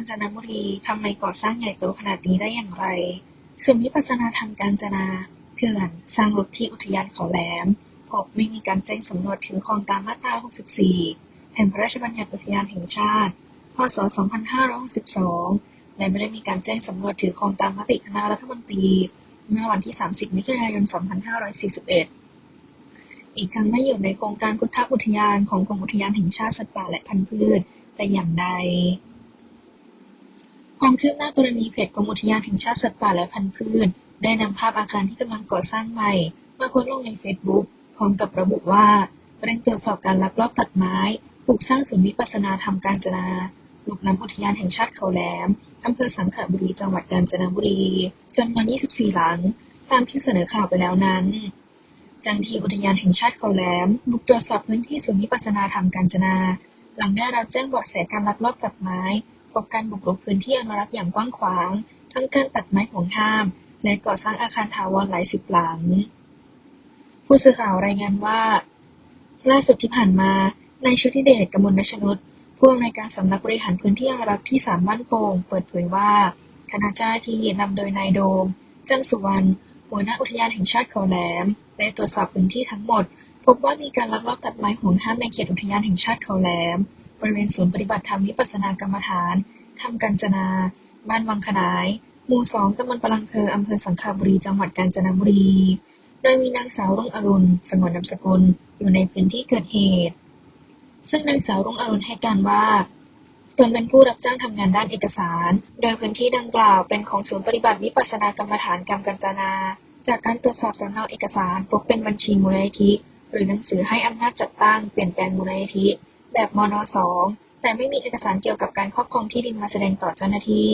กาญจนบุรีทำไมก่อสร้างใหญ่โตขนาดนี้ได้อย่างไรศูนย์วิปัสสนาธรรมกาญจนาเขื่อนสร้างรถที่อุทยานเขาแหลมพบไม่มีการแจ้งสำรวจถือครองตามมาตรา 64 แห่งพระราชบัญญัติอุทยานแห่งชาติ พศ 2562 และไม่ได้มีการแจ้งสำรวจถือครองตามมติคณะรัฐมนตรี เมื่อวันที่ 30 มิถุนายน 2541 อีกทั้งไม่อยู่ในโครงการพุทธอุทยานของกรมอุทยานแห่งชาติสัตว์ป่าและพันธุ์พืชแต่อย่างใด ความคืบหน้ากรณีเพจกรมอุทยานแห่งชาติสัตว์ป่าและพันธุ์พืช ได้นำภาพอาคารที่กำลังก่อสร้างใหม่ มาโพสต์ลงในเฟซบุ๊กพร้อมกับระบุว่าเร่งตรวจสอบการลักลอบตัดไม้ปลูกสร้างศูนย์วิปัสนาธรรมกาญจนาลุกน้ำอุทยานแห่งชาติเขาแหลมอำเภอสังขบุรีจังหวัดกาญจนบุรีจำนวน 24 หลัง ตามที่เสนอข่าวไปแล้วนั้นจ้าหน้าที่อุทยานแห่งชาติเขาแหลมบุกตรวจสอบพื้นที่ศูนย์วิปัสสนาธรรมกาญจนา หลังได้รับแจ้งเบาะแสการลักลอบตัดไม้ พบการบุกรุกพื้นที่อนุรักษ์อย่างกว้างขวาง ทั้งการตัดไม้ห่วงห้าม และก่อสร้างอาคารถาวรหลายสิบหลัง ผู้สื่อข่าวรายงานว่า ล่าสุดที่ผ่านมานายชุติเดชกมลนชนุชผู้อำนวยการสำนักบริหารพื้นที่อนุรักษ์ที่สามบ้านโป่งเปิดเผยว่าคณะเจ้าหน้าที่นำโดยนายโดม จันสุวรรณหัวหน้าอุทยานแห่งชาติเขาแหลมได้ตรวจสอบพื้นที่ทั้งหมด พบว่ามีการลักลอบตัดไม้ห่วงห้ามในเขตอุทยานแห่งชาติเขาแหลม บริเวณศูนย์ปฏิบัติธรรมวิปัสสนากรรมฐานธรรมกาญจนา บ้านวังขนาย หมู่สองตำบลปลังเพออำเภอสังขบุรี จังหวัดกาญจนบุรี โดยมีนางสาวรุ่งอรุณ สงวนนามสกุล อยู่ในพื้นที่เกิดเหตุ ซึ่งนางสาวรุ่งอรุณให้การว่าตนเป็นผู้รับจ้างทำงานด้านเอกสาร โดยพื้นที่ดังกล่าวเป็นของศูนย์ปฏิบัติวิปัสสนากรรมฐานกรรมกัญจนา จากการตรวจสอบสำเนาเอกสารพบเป็นบัญชีมูลนิธิหรือหนังสือให้อำนาจจัดตั้งเปลี่ยนแปลงมูลนิธิ แบบมนสองแต่ไม่มีเอกสารเกี่ยวกับการครอบครองที่ดินมาแสดงต่อเจ้าหน้าที่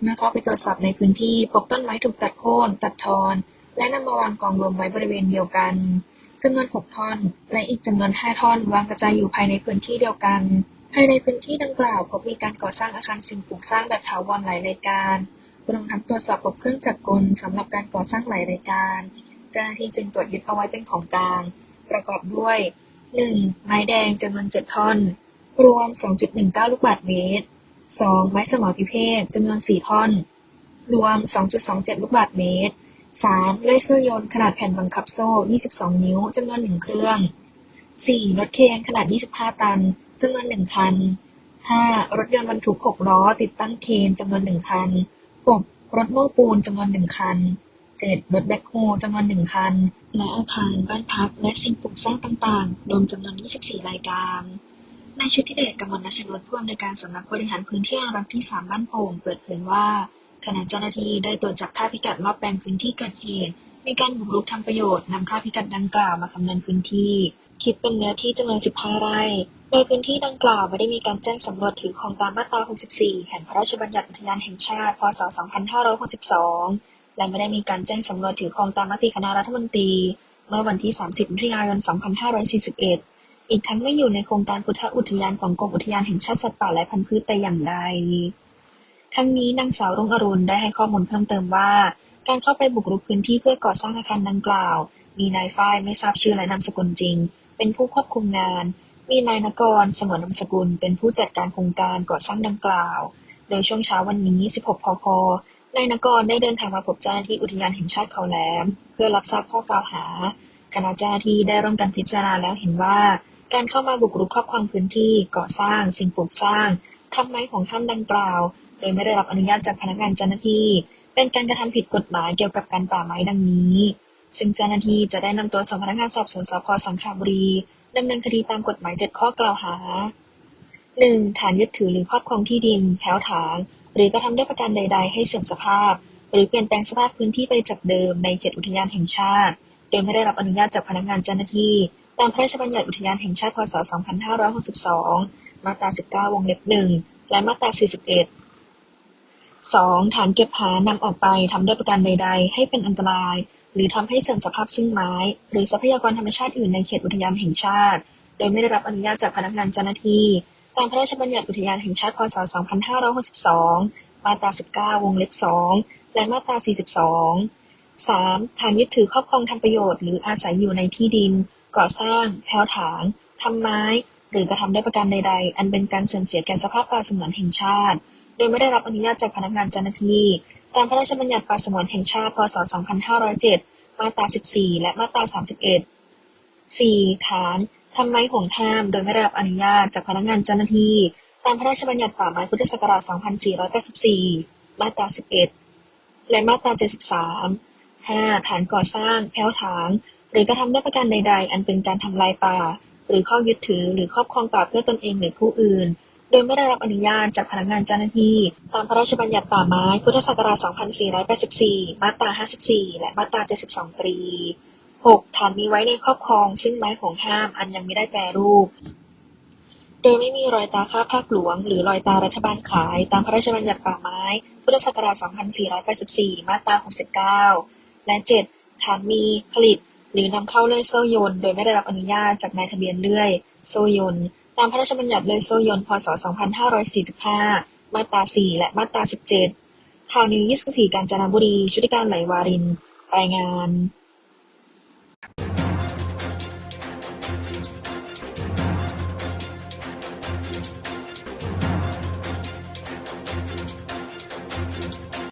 เมื่อเข้าไปตรวจสอบในพื้นที่ พบต้นไม้ถูกตัดโค่นตัดทอน และนำมาวางกองรวมไว้บริเวณเดียวกันจำนวน 6 ท่อน และอีกจำนวน 5 ท่อน วางกระจายอยู่ภายในพื้นที่เดียวกัน ภายในพื้นที่ดังกล่าว พบมีการก่อสร้างอาคารสิ่งปลูกสร้างแบบถาวรหลายรายการรวมทั้งตรวจสอบพบเครื่องจักรกลสำหรับการก่อสร้างหลายรายการ เจ้าหน้าที่จึงตรวจยึดเอาไว้เป็นของกลาง ประกอบด้วย 1. ไม้แดงจำนวน7ท่อน รวม 2.19 ลูกบาศก์เมตร 2. ไม้สมอพิเภกจำนวน4ท่อน รวม 2.27 ลูกบาศก์เมตร 3. เลเซอร์ยนต์ขนาดแผ่นบังคับโซ่ 22 นิ้วจำนวน1เครื่อง 4. รถเคนขนาด 25 ตันจำนวน1คัน 5. รถยนต์บรรทุก6ล้อติดตั้งเคนจำนวน1คัน 6. รถโม้ปูนจำนวน1คัน 7. รถแบ็คโฮจำนวน1คัน และอาคารบ้านพักและสิ่งปลูกสร้างต่างๆ รวมจำนวน 24 รายการนายชุติเดชกมลนชนนท์ผู้อำนวยการสำนักบริหารพื้นที่อนุรักษ์ที่ 3 บ้านโป่งเปิดเผยว่าขณะเจ้าหน้าที่ได้ตรวจจับค่าพิกัดรอบแปลงพื้นที่เกิดเหตุ มีการบุกรุกทำประโยชน์นำค่าพิกัดดังกล่าวมาคำนวณพื้นที่ คิดเป็นเนื้อที่จำนวน 15 ไร่ โดยพื้นที่ดังกล่าวไม่ได้มีการแจ้งสำรวจถือครองตามมาตรา 64 แห่งพระราชบัญญัติอุทยานแห่งชาติ พศ 2562 และไม่ได้มีการแจ้งสำรวจถือครองตามมติคณะรัฐมนตรี เมื่อวันที่ 30 มิถุนายน 2541 อีกทั้งไม่อยู่ในโครงการพุทธอุทยานของกรมอุทยานแห่งชาติสัตว์ป่าและพันธุ์พืชแต่อย่างใด ทั้งนี้นางสาวรุ่งอรุณได้ให้ข้อมูลเพิ่มเติมว่า การเข้าไปบุกรุกพื้นที่เพื่อก่อสร้างอาคารดังกล่าว มีนายฝ้ายไม่ทราบชื่อและนามสกุลจริง เป็นผู้ควบคุมงาน มีนายนกรสงวนนามสกุล เป็นผู้จัดการโครงการก่อสร้างดังกล่าว โดยช่วงเช้าวันนี้ 16 พค นายนกรได้เดินทางมาพบเจ้าหน้าที่อุทยานแห่งชาติเขาแหลม เพื่อรับทราบข้อกล่าวหาคณะเจ้าหน้าที่ได้ร่วมกันพิจารณาแล้วเห็นว่า การเข้ามาบุกรุกครอบครองพื้นที่ก่อสร้าง สิ่งปลูกสร้างทำไม้ของท่านดังกล่าว โดยไม่ได้รับอนุญาตจากพนักงานเจ้าหน้าที่ เป็นการกระทำผิดกฎหมายเกี่ยวกับการป่าไม้ดังนี้ ซึ่งเจ้าหน้าที่จะได้นำตัวส่งพนักงานสอบสวนสพสังขบุรีดำเนินคดีตามกฎหมาย7ข้อกล่าวหา 1. ฐานยึดถือหรือครอบครองที่ดินแถวถาง หรือกระทำด้วยประการใด ๆ ให้เสื่อมสภาพ หรือเปลี่ยนแปลงสภาพพื้นที่ไปจากเดิมในเขตอุทยานแห่งชาติ โดยไม่ได้รับอนุญาตจากพนักงานเจ้าหน้าที่ ตามพระราชบัญญัติอุทยานแห่งชาติ พศ 2562 มาตรา 19 วงเล็บ1และมาตรา 41 2. ฐานเก็บหานำออกไปทำด้วยประการใด ๆ ให้เป็นอันตราย หรือทำให้เสื่อมสภาพซึ่งไม้ หรือทรัพยากรธรรมชาติอื่นในเขตอุทยานแห่งชาติ โดยไม่ได้รับอนุญาตจากพนักงานเจ้าหน้าที่ ตามพระราชบัญญัติอุทยานแห่งชาติพศ 2562 มาตรา 19 วงเล็บ 2 และมาตรา 42 3. ฐานยึดถือครอบครองทำประโยชน์หรืออาศัยอยู่ในที่ดิน ก่อสร้าง แผวถาง ทำไม้ หรือกระทำด้วยประการใด ๆ อันเป็นการเสื่อมเสียแก่สภาพป่าสงวนแห่งชาติ โดยไม่ได้รับอนุญาตจากพนักงานเจ้าหน้าที่ ตามพระราชบัญญัติป่าสงวนแห่งชาติ พศ 2507 มาตรา 14 และมาตรา 31 4. ฐาน ทำไม้ห่วงห้ามโดยไม่ได้รับอนุญาตจากพนักงานเจ้าหน้าที่ ตามพระราชบัญญัติป่าไม้พุทธศักราช 2484มาตรา 11 และมาตรา 73 5. ฐานก่อสร้างแผ้วถาง หรือกระทำด้วยประการใด ๆ อันเป็นการทำลายป่า หรือข้ายึดถือหรือครอบครองป่าเพื่อตนเองหรือผู้อื่น โดยไม่ได้รับอนุญาตจากพนักงานเจ้าหน้าที่ ตามพระราชบัญญัติป่าไม้พุทธศักราช 2484 มาตรา 54 และมาตรา 72 ตรี 6. ฐานมีไว้ในครอบครอง ซึ่งไม้ห่วงห้ามอันยังไม่ได้แปรรูป โดยไม่มีรอยตาค่าภาคหลวง หรือรอยตารัฐบาลขาย ตามพระราชบัญญัติป่าไม้ พุทธศักราช 2484 มาตรา 69 และ 7. ฐานมีผลิต หรือนำเข้าเลื่อยโซ่ยนโดยไม่ได้รับอนุญาตจากนายทะเบียนเลื่อย โซ่ยนตามพระราชบัญญัติเลื่อยโซ่ยนพศ 2545 มาตรา 4 และมาตรา 17 ข่าวนิว 24 กาญจนบุรี ชุติการไหลวาริน รายงาน